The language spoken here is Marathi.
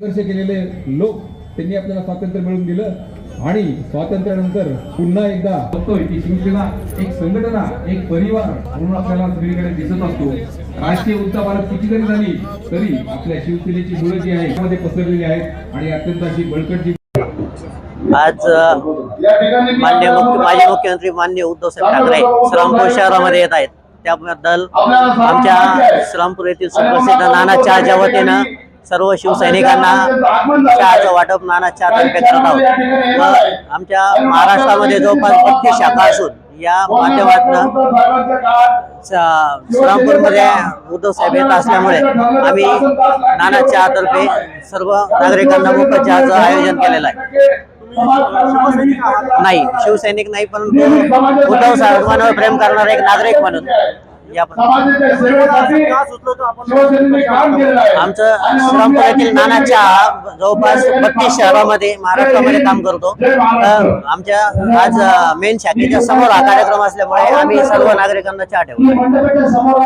संघर्ष केलेले लोक त्यांनी आपल्याला स्वातंत्र्य मिळवून दिलं आणि स्वातंत्र्यानंतर पुन्हा एकदा बघतोय की शिवसेना एक संघटना एक परिवार म्हणून आपल्याला सगळीकडे दिसत असतो. राष्ट्रीय उंचापालक किती जरी झाली तरी आपल्या शिवसेनेची मुलं जी आहे त्यामध्ये पसरलेली आहेत आणि अत्यंत अशी बळकट जी आज अ, मान्य माजी मुख्यमंत्री मान्य उद्धवसाहेब ठाकरे श्रामपूर शहरामध्ये येत आहेत. त्याबद्दल आमच्या श्रामपूर येथील सुप्रसिद्ध नाना चहाच्या वतीनं सर्व शिवसैनिकांना चहाचं वाटप नाना चहा तर्फे करत आहोत. व आमच्या महाराष्ट्रामध्ये जवळपास बत्तीस शाखा असून या माध्यमातून श्रामपूरमध्ये उद्धव साहेब येत असल्यामुळे आम्ही नाना चहा तर्फे सर्व नागरिकांना मोफत चहाचं आयोजन केलेलं आहे. नाही शिवसैनिक नाही परंतु उद्धव साहेबांवर प्रेम करणारा एक नागरिक म्हणून आमचं श्रामपूर येथील नाना चहा जवळपास बत्तीस शहरामध्ये महाराष्ट्रामध्ये काम करतो. तर आमच्या आज मेन शाखेच्या समोर हा कार्यक्रम असल्यामुळे आम्ही सर्व नागरिकांना चहा ठेवतो.